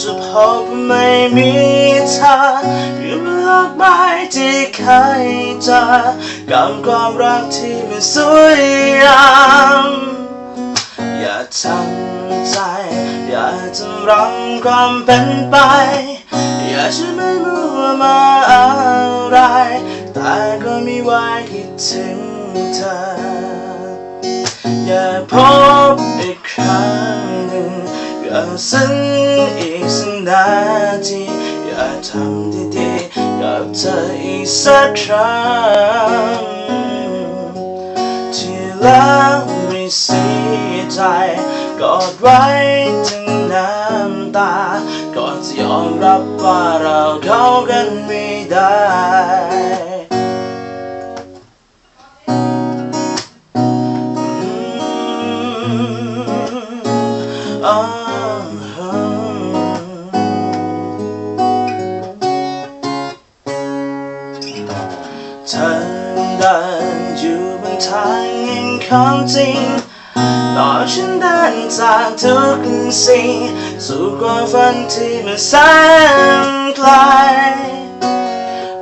จะพบไม่มีเธออยู่บนโลกใบที่เคยเจอกับความรักที่มันสวยงามอย่าทำใจ อย่าจำรังความเป็นไป อย่าฉันไม่รู้ว่ามาอะไร แต่ก็มีไว้คิดถึงเธอ อย่าพบอีกครั้ง อย่าซึ้งอีกสักนาทีอย่าทำดีๆกับเธออีกสักครั้งที่แล้วไม่เสียใจกอดไว้ถึงน้ำตาก่อนจะยอมรับว่าเราเข้ากันไม่ได้อ่ เธอเดินอยู่บนทางแห่งความจริงต่อฉันเดินจากทุกสิ่ง สู่ความฝันที่มันแสนไกล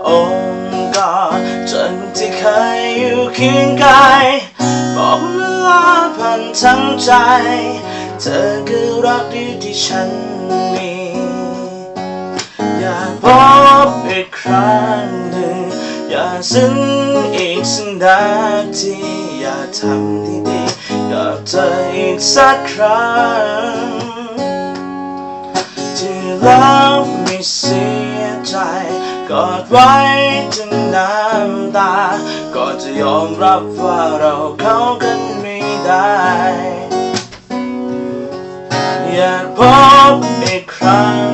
โอ้กอดจนที่เคยอยู่เคียงกายบอกเวลาผ่านทั้งใจ เธอคือรักดีที่ฉันมีอยากพบอีกครั้ง ซึ้งอีกสักนาทีอยากทำดีๆกับเธออีกสักครั้งที่แล้วไม่เสียใจกอดไว้ถึงน้ำตา ก็จะยอมรับว่าเราเข้ากันไม่ได้ อยากพบอีกครั้ง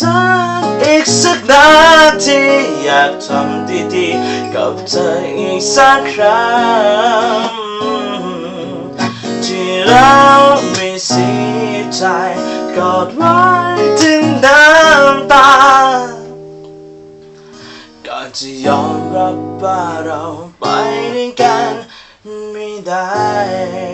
สักอีกสักนาทีอยากทำดีๆ กับเธออีกสักครั้ง ที่เราไม่เสียใจกอดไว้ถึงน้ำตาก่อนจะยอมรับว่าเราไปด้วยกันไม่ได้